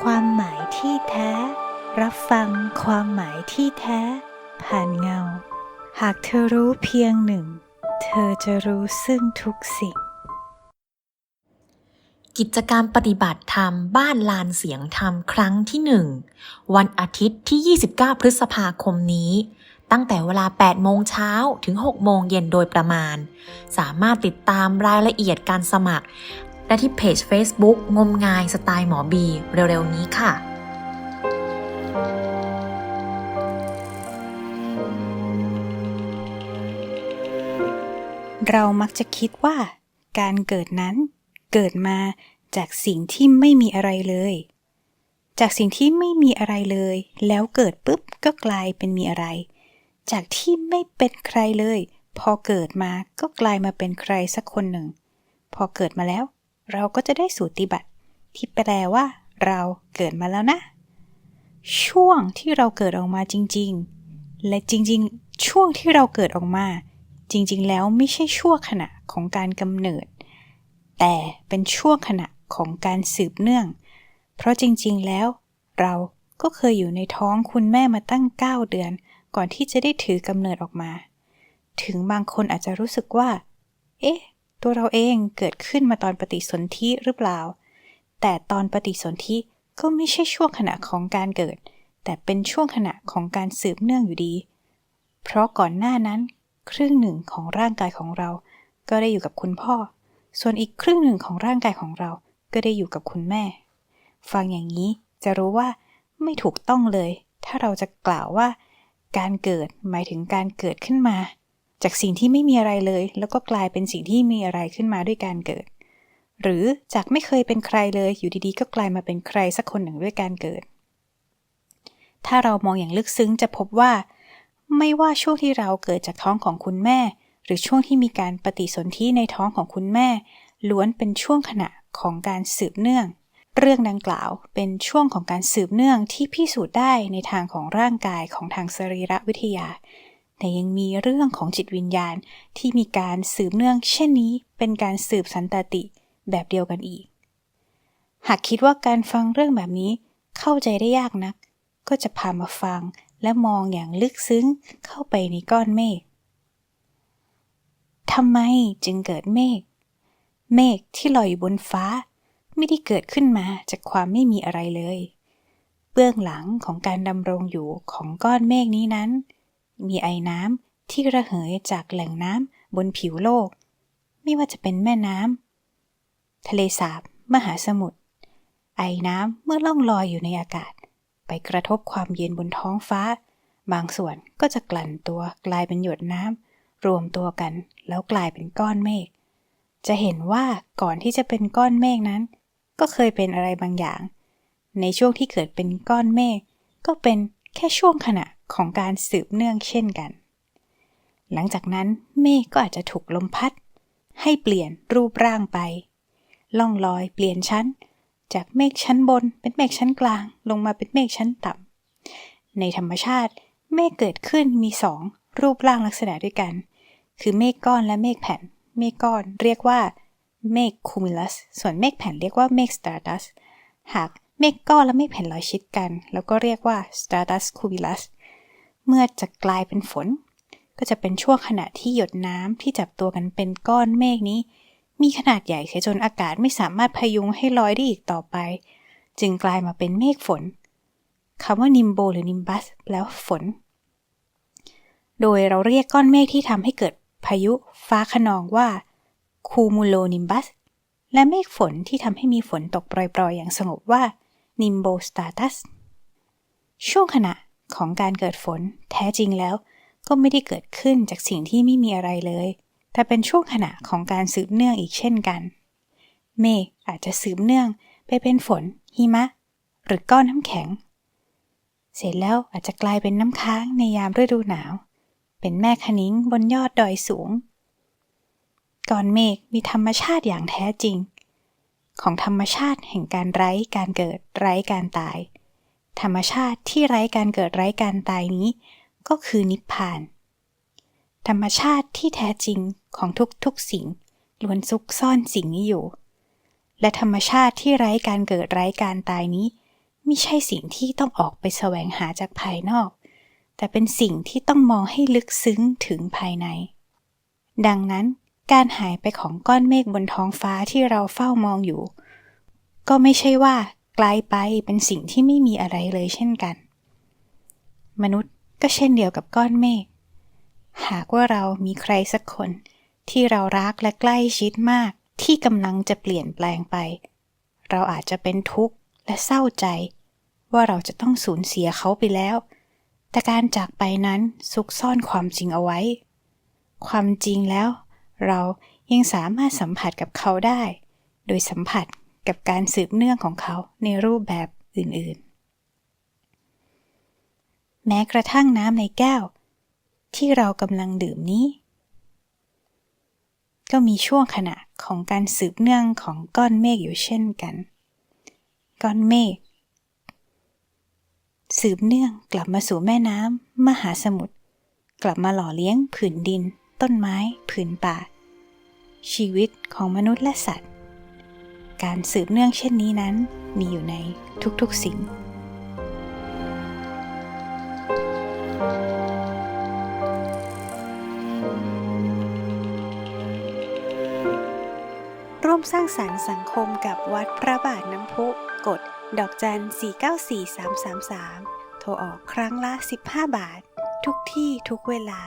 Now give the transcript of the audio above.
ความหมายที่แท้ รับฟังความหมายที่แท้ ผ่านเงา หากเธอรู้เพียงหนึ่ง เธอจะรู้ซึ่งทุกสิ่ง กิจกรรมปฏิบัติธรรมบ้านลานเสียงธรรมครั้งที่หนึ่งวันอาทิตย์ที่ 29 พฤษภาคมนี้ตั้งแต่เวลา 8 โมงเช้าถึง 6 โมงเย็นโดยประมาณ สามารถติดตามรายละเอียดการสมัคร ได้ที่เพจ Facebook งมงายสไตล์หมอบีเร็วๆนี้ค่ะเรามักจะคิดว่าการเกิดนั้นเกิดมาจากสิ่งที่ไม่มีอะไรเลย จากสิ่งที่ไม่มีอะไรเลย แล้วเกิดปุ๊บก็กลายเป็นมีอะไร จากที่ไม่เป็นใครเลย พอเกิดมาก็กลายมาเป็นใครสักคนหนึ่ง พอเกิดมาแล้ว เราก็จะได้สูติบัติที่แปลว่า เราเกิดมาแล้วนะ ช่วงที่เราเกิดออกมาจริง ๆ และจริง ๆ ช่วงที่เราเกิดออกมา จริง ๆ แล้วไม่ใช่ช่วงขณะของการกำเนิด แต่เป็นช่วงขณะของการสืบเนื่อง เพราะจริง ๆ แล้ว เราก็เคยอยู่ในท้องคุณแม่มาตั้ง 9 เดือน ก่อนที่จะได้ถือกำเนิดออกมา ถึงบางคนอาจจะรู้สึกว่า เอ๊ะ ตัวเราเองเกิดขึ้นมาตอนปฏิสนธิหรือเปล่า แต่ตอนปฏิสนธิก็ไม่ใช่ช่วงขณะของการเกิด แต่เป็นช่วงขณะของการสืบเนื่องอยู่ดี เพราะก่อนหน้านั้น ครึ่งหนึ่งของร่างกายของเรา ก็ได้อยู่กับคุณพ่อ ส่วนอีกครึ่งหนึ่งของร่างกายของเรา ก็ได้อยู่กับคุณแม่ ฟังอย่างนี้จะรู้ว่าไม่ถูกต้องเลย ถ้าเราจะกล่าวว่า การเกิดหมายถึงการเกิดขึ้นมา จากสิ่งที่ไม่มีอะไรเลย แล้วก็กลายเป็นสิ่งที่มีอะไรขึ้นมาด้วยการเกิด หรือจากไม่เคยเป็นใครเลยอยู่ดีๆ ก็กลายมาเป็นใครสักคนหนึ่งด้วยการเกิด ถ้าเรามองอย่างลึกซึ้งจะพบว่า ไม่ว่าช่วงที่เราเกิดจากท้องของคุณแม่ หรือช่วงที่มีการปฏิสนธิในท้องของคุณแม่ ล้วนเป็นช่วงขณะของการสืบเนื่อง เรื่องดังกล่าวเป็นช่วงของการสืบเนื่องที่พิสูจน์ได้ในทางของร่างกายของทางสรีรวิทยา แต่ยังมีเรื่องของจิตวิญญาณที่มีการสืบเนื่องเช่นนี้เป็นการสืบสันตติแบบเดียวกันอีก หากคิดว่าการฟังเรื่องแบบนี้เข้าใจได้ยากนัก ก็จะพามาฟังและมองอย่างลึกซึ้งเข้าไปในก้อนเมฆทำไมจึงเกิดเมฆ เมฆที่ลอยอยู่บนฟ้า ไม่ได้เกิดขึ้นมาจากความไม่มีอะไรเลย เบื้องหลังของการดำรงอยู่ของก้อนเมฆนี้นั้น มีไอน้ำที่ระเหยจากแหล่งน้ำบนผิวโลก ไม่ว่าจะเป็นแม่น้ำทะเลสาบมหาสมุทรไอน้ำเมื่อล่องลอยอยู่ในอากาศ ไปกระทบความเย็นบนท้องฟ้า บางส่วนก็จะกลั่นตัวกลายเป็นหยดน้ำรวมตัวกันแล้วกลายเป็นก้อนเมฆจะเห็นว่าก่อนที่จะเป็นก้อนเมฆนั้น ก็เคยเป็นอะไรบางอย่าง ในช่วงที่เกิดเป็นก้อนเมฆก็เป็นแค่ช่วงขณะ ของการสืบเนื่องเช่นกัน หลังจากนั้นเมฆก็อาจจะถูกลมพัด ให้เปลี่ยนรูปร่างไป ล่องลอยเปลี่ยนชั้น จากเมฆชั้นบนเป็นเมฆชั้นกลาง ลงมาเป็นเมฆชั้นต่ำ ในธรรมชาติเมฆเกิดขึ้นมีสองรูปร่างลักษณะด้วยกัน คือเมฆก้อนและเมฆแผ่น เมฆก้อนเรียกว่าเมฆคูมิลัส ส่วนเมฆแผ่นเรียกว่าเมฆสตาร์ดัส หากเมฆก้อนและเมฆแผ่นลอยชิดกัน แล้วก็เรียกว่า stratus cumulus เมื่อจะกลายเป็นฝน ก็จะเป็นช่วงขณะที่หยดน้ำที่จับตัวกันเป็นก้อนเมฆนี้ มีขนาดใหญ่เสียจนอากาศไม่สามารถพยุงให้ลอยได้อีกต่อไป จึงกลายมาเป็นเมฆฝนคำว่านิมโบหรือนิมบัสแปลว่าฝน โดยเราเรียกก้อนเมฆที่ทำให้เกิดพายุฟ้าขนองว่าคูมูโลนิมบัสและเมฆฝนที่ทำให้มีฝนตกโปรยๆ อย่างสงบว่านิมโบสตาตัสช่วงขณะ ของการเกิดฝน แท้จริงแล้ว ก็ไม่ได้เกิดขึ้นจากสิ่งที่ไม่มีอะไรเลย แต่เป็นช่วงขณะของการสืบเนื่องอีกเช่นกัน เมฆอาจจะสืบเนื่องไปเป็นฝน หิมะ หรือก้อนน้ำแข็ง เสร็จแล้วอาจจะกลายเป็นน้ำค้างในยามฤดูหนาว เป็นแม่คณิ้งบนยอดดอยสูง ก่อนเมฆมีธรรมชาติอย่างแท้จริง ของธรรมชาติแห่งการไร้การเกิดไร้การตาย ธรรมชาติที่ไร้การเกิดไร้การตายนี้ ก็คือนิพพาน ธรรมชาติที่แท้จริงของทุกๆสิ่งล้วนซุกซ่อนสิ่งนี้อยู่ และธรรมชาติที่ไร้การเกิดไร้การตายนี้ไม่ใช่สิ่งที่ต้องออกไปแสวงหาจากภายนอก แต่เป็นสิ่งที่ต้องมองให้ลึกซึ้งถึงภายใน ดังนั้นการหายไปของก้อนเมฆบนท้องฟ้าที่เราเฝ้ามองอยู่ ก็ไม่ใช่ว่า กลไปเป็นสิ่งที่ไม่มีอะไรเลยเช่นกัน มนุษย์ก็เช่นเดียวกับก้อนเมฆ หากว่าเรามีใครสักคนที่เรารักและใกล้ชิดมากที่กำลังจะเปลี่ยนแปลงไป เราอาจจะเป็นทุกข์และเศร้าใจ ว่าเราจะต้องสูญเสียเขาไปแล้ว แต่การจากไปนั้นซุกซ่อนความจริงเอาไว้ ความจริงแล้ว เรายังสามารถสัมผัสกับเขาได้ โดยสัมผัส กับการสืบเนื่องของเขาในรูปแบบอื่นๆ แม้กระทั่งน้ำในแก้ว ที่เรากำลังดื่มนี้ ก็มีช่วงขณะของการสืบเนื่องของก้อนเมฆอยู่เช่นกัน ก้อนเมฆสืบเนื่องกลับมาสู่แม่น้ำมหาสมุทรกลับมาหล่อเลี้ยงผืนดิน ต้นไม้ ผืนป่า ชีวิตของมนุษย์และสัตว์ การสืบเนื่องเช่นนี้นั้น มีอยู่ในทุกๆสิ่ง ร่วมสร้างสรรค์สังคมกับวัดพระบาทน้ำพุกดดอกจัน 494333 โทรออกครั้งละ 15 บาท ทุกที่ทุกเวลา